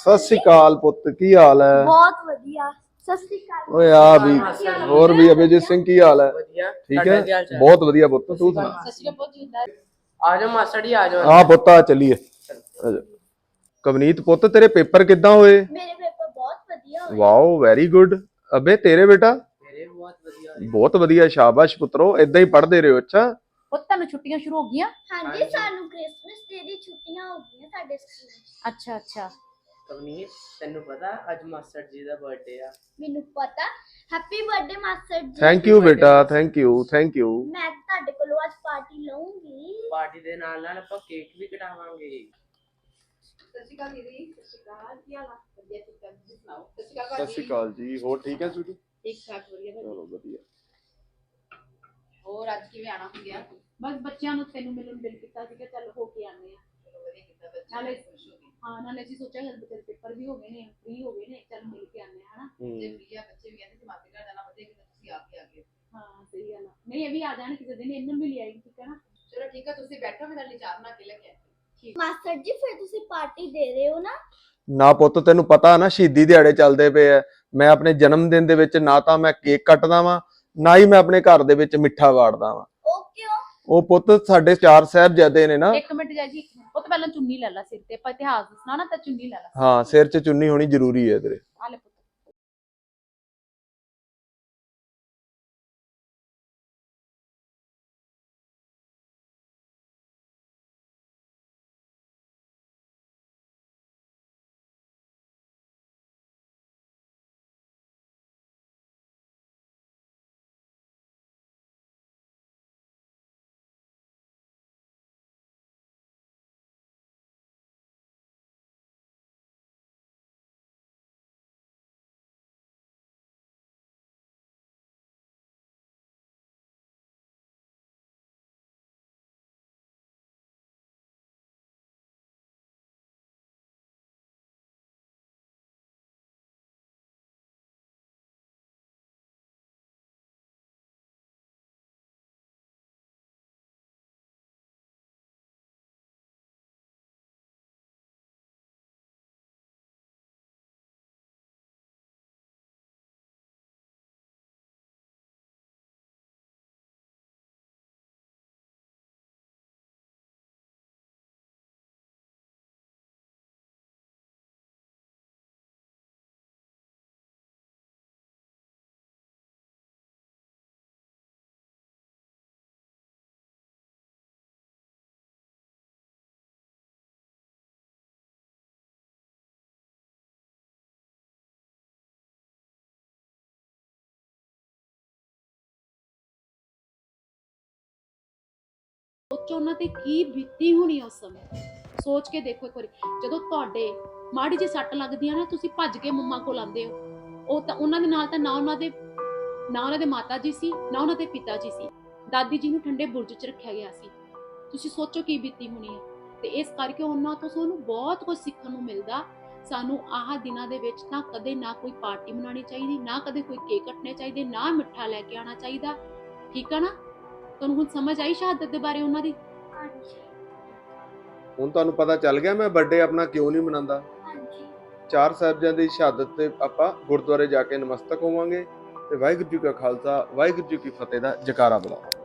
ਸਤਿ ਸ਼੍ਰੀ ਅਕਾਲ ਪੁੱਤ ਕੀ ਹਾਲ ਹੈ? ਬਹੁਤ ਵਧੀਆ ਸਤਿ ਸ਼੍ਰੀ ਅਕਾਲ। ਓਏ ਆ ਵੀ ਹੋਰ ਵੀ ਅਭਿਜੀਤ ਸਿੰਘ ਕੀ ਹਾਲ ਹੈ? ਵਧੀਆ ਠੀਕ ਤੁਹਾਡਾ ਕੀ ਹੈ ਹਾਲ ਚਾਲ? ਬਹੁਤ ਵਧੀਆ ਪੁੱਤ ਤੂੰ ਸੁਣਾ। ਆ ਜਾਓ ਮਾਸਟਰ ਜੀ ਆ ਜਾਓ। ਆ ਪੁੱਤ ਆ ਚੱਲੀਏ। ਆ ਜਾ। ਕਵਨੀਤ ਪੁੱਤ ਤੇਰੇ ਪੇਪਰ ਕਿੱਦਾਂ ਹੋਏ? ਮੇਰੇ ਪੇਪਰ ਬਹੁਤ ਵਧੀਆ ਹੋਏ। ਵਾਓ ਵੈਰੀ ਗੁੱਡ ਅਬੇ ਤੇਰੇ ਬੇਟਾ? ਮੇਰੇ ਬਹੁਤ ਵਧੀਆ। ਬਹੁਤ ਵਧੀਆ ਸ਼ਾਬਾਸ਼ ਪੁੱਤਰੋ ਇਦਾਂ ਹੀ ਪੜ੍ਹਦੇ ਰਹੋ ਅੱਛਾ? ਉਹ ਤੁਹਾਨੂੰ ਛੁੱਟੀਆਂ ਸ਼ੁਰੂ ਹੋ ਗਈਆਂ? ਹਾਂਜੀ ਸਾਨੂੰ ਕ੍ਰਿਸਮਸ ਡੇ ਦੀ ਛੁੱਟੀਆਂ ਹੋ ਗਈਆਂ ਸਾਡੇ ਸਕੂਲ ਅੱਛਾ ਅੱਛਾ। ਕਵਨੀਤ ਤੈਨੂੰ ਪਤਾ ਅੱਜ ਮਾਸਟਰ ਜੀ ਦਾ ਬਰਥਡੇ ਆ। ਮੈਨੂੰ ਪਤਾ। Happy birthday master ji. Thank you ਬੇਟਾ ਥੈਂਕ ਯੂ ਥੈਂਕ ਯੂ ਮੈਂ ਤੁਹਾਡੇ ਕੋਲੋਂ ਅੱਜ ਪਾਰਟੀ ਲਵਾਂਗੀ ਪਾਰਟੀ ਦੇ ਨਾਲ ਨਾਲ ਆਪਾਂ ਕੇਕ ਵੀ ਕਟਾਵਾਂਗੇ ਸਤਿ ਸ਼੍ਰੀ ਅਕਾਲ ਜੀ ਹੋਰ ਠੀਕ ਹੈ ਸੁਜੀ ਠੀਕ ਠਾਕ ਵਧੀਆ ਚਲੋ ਵਧੀਆ। ਹੋਰ ਅੱਜ ਕਿਵੇਂ ਆਣਾ ਹੋ ਗਿਆ ਬਸ ਬੱਚਿਆਂ ਨੂੰ ਤੈਨੂੰ ਮਿਲਣ ਦਿਲ ਕੀਤਾ ਸੀ ਕਿ ਚੱਲ ਹੋ ਕੇ ਆਨੇ ਆ ਨਾਲੇ ਹਾਂ ਨਾਲੇ ਅਸੀਂ ਸੋਚਿਆ ਕਿ ਬੱਚੇ ਦੇ ਪੇਪਰ ਵੀ ਹੋ ਗਏ ਨੇ ਫ੍ਰੀ ਹੋ ਗਏ ਨੇ ਚੱਲ ਮਿਲ ਕੇ ਆਨੇ ਆ ਹਨਾ? ਹੂੰ। ਹਾਂ ਸਹੀ ਗੱਲ ਆ। ਨਹੀਂ ਇਹ ਵੀ ਆ ਜਾਣ ਕਿਸੇ ਦਿਨ ਇਹਨਾਂ ਨੂੰ ਵੀ ਲਿਆਈ ਠੀਕ ਹੈ ਨਾ? ਚਲੋ ਠੀਕ ਹੈ ਤੁਸੀਂ ਬੈਠੋ ਮੈਂ ਤੁਹਾਡੇ ਲਈ ਚਾਹ ਬਣਾ ਕੇ ਲੈ ਕੇ ਆਈ ਮਾਸਟਰ ਜੀ ਫਿਰ ਤੁਸੀਂ ਪਾਰਟੀ ਦੇ ਰਹੇ ਹੋ ਨਾ? ਨਾ ਪੁੱਤ ਤੈਨੂੰ ਪਤਾ ਨਾ ਸ਼ਹੀਦੀ ਦਿਹਾੜੇ ਚੱਲਦੇ ਪਏ ਐ ਮੈਂ ਆਪਣੇ ਜਨਮ ਦਿਨ ਦੇ ਵਿੱਚ ਨਾ ਤਾਂ ਮੈਂ ਕੇਕ ਕੱਟਦਾ ਵਾਂ ਨਾ ਹੀ ਮੈਂ ਆਪਣੇ ਘਰ ਦੇ ਵਿੱਚ ਮਿੱਠਾ ਵਾੜਦਾ ਵਾਂ। ਉਹ ਕਿਉਂ? ਉਹ ਪੁੱਤ ਸਾਡੇ ਚਾਰ ਸਾਹਿਬਜ਼ਾਦੇ ਨੇ ਨਾ। ਇੱਕ ਮਿੰਟ ਜਾਈ ਜੀ ਇੱਕ। ਉਹ ਤੋਂ ਪਹਿਲਾਂ ਚੁੰਨੀ ਲੈ ਲੈ ਸਿਰ ਤੇ ਆਪਾਂ ਇਤਿਹਾਸ ਦੱਸਣਾ ਨਾ ਤਾਂ ਚੁੰਨੀ ਲੈ ਲੈ ਹਾਂ ਸਿਰ 'ਚ ਚੁੰਨੀ ਹੋਣੀ ਜ਼ਰੂਰੀ ਹੈ ਤੇਰੇ। ਸੋਚੋ ਉਹਨਾਂ ਤੇ ਕੀ ਬੀਤੀ ਹੋਣੀ ਉਸ ਸਮੇਂ। ਸੋਚ ਕੇ ਦੇਖੋ ਇੱਕ ਵਾਰੀ, ਜਦੋਂ ਤੁਹਾਡੇ ਮਾੜੀ ਜਿਹੀ ਸੱਟ ਲੱਗਦੀ ਆ ਨਾ, ਤੁਸੀਂ ਭੱਜ ਕੇ ਮੰਮਾ ਕੋਲ ਆਉਂਦੇ ਹੋ। ਉਹ ਤਾਂ ਉਹਨਾਂ ਦੇ ਨਾਲ ਤਾਂ ਨਾ ਉਹਨਾਂ ਦੇ, ਨਾ ਉਹਨਾਂ ਦੇ ਮਾਤਾ ਜੀ ਸੀ, ਨਾ ਉਹਨਾਂ ਦੇ ਪਿਤਾ ਜੀ ਸੀ। ਦਾਦੀ ਜੀ ਨੂੰ ਠੰਡੇ ਬੁਰਜ 'ਚ ਰੱਖਿਆ ਗਿਆ ਸੀ। ਤੁਸੀਂ ਸੋਚੋ ਕੀ ਬੀਤੀ ਹੋਣੀ ਹੈ ਤੇ ਇਸ ਕਰਕੇ ਉਹਨਾਂ ਤੋਂ ਸਾਨੂੰ ਬਹੁਤ ਕੁਝ ਸਿੱਖਣ ਨੂੰ ਮਿਲਦਾ। ਸਾਨੂੰ ਆਹ ਦਿਨਾਂ ਦੇ ਵਿੱਚ ਤਾਂ ਕਦੇ ਨਾ ਕੋਈ ਪਾਰਟੀ ਮਨਾਉਣੀ ਚਾਹੀਦੀ, ਨਾ ਕਦੇ ਕੋਈ ਕੇਕ ਕੱਟਣੇ ਚਾਹੀਦੇ, ਨਾ ਮਿੱਠਾ ਲੈ ਕੇ ਆਉਣਾ ਚਾਹੀਦਾ। ਠੀਕ ਆ ਨਾ? ਤੁਹਾਨੂੰ ਹੁਣ ਸਮਝ ਆਈ ਸ਼ਹਾਦਤ ਦੇ ਬਾਰੇ ਉਹਨਾਂ ਦੀ? ਹਾਂਜੀ। ਹੁਣ ਤੁਹਾਨੂੰ ਪਤਾ ਚੱਲ ਗਿਆ ਮੈਂ ਬਰਥਡੇ ਆਪਣਾ ਕਿਉਂ ਨਹੀਂ ਮਨਾਉਂਦਾ? ਹਾਂਜੀ। ਚਾਰ ਸਾਹਿਬਜ਼ਾਦਿਆਂ ਦੀ ਸ਼ਹਾਦਤ ਤੇ ਆਪਾਂ ਗੁਰਦੁਆਰੇ ਜਾ ਕੇ ਨਮਸਤਕ ਹੋਵਾਂਗੇ ਤੇ ਵਾਹਿਗੁਰੂ ਜੀ ਕਾ ਖਾਲਸਾ ਵਾਹਿਗੁਰੂ ਜੀ ਕੀ ਫਤਿਹ ਦਾ ਜਕਾਰਾ ਬੁਲਾਵਾਂਗੇ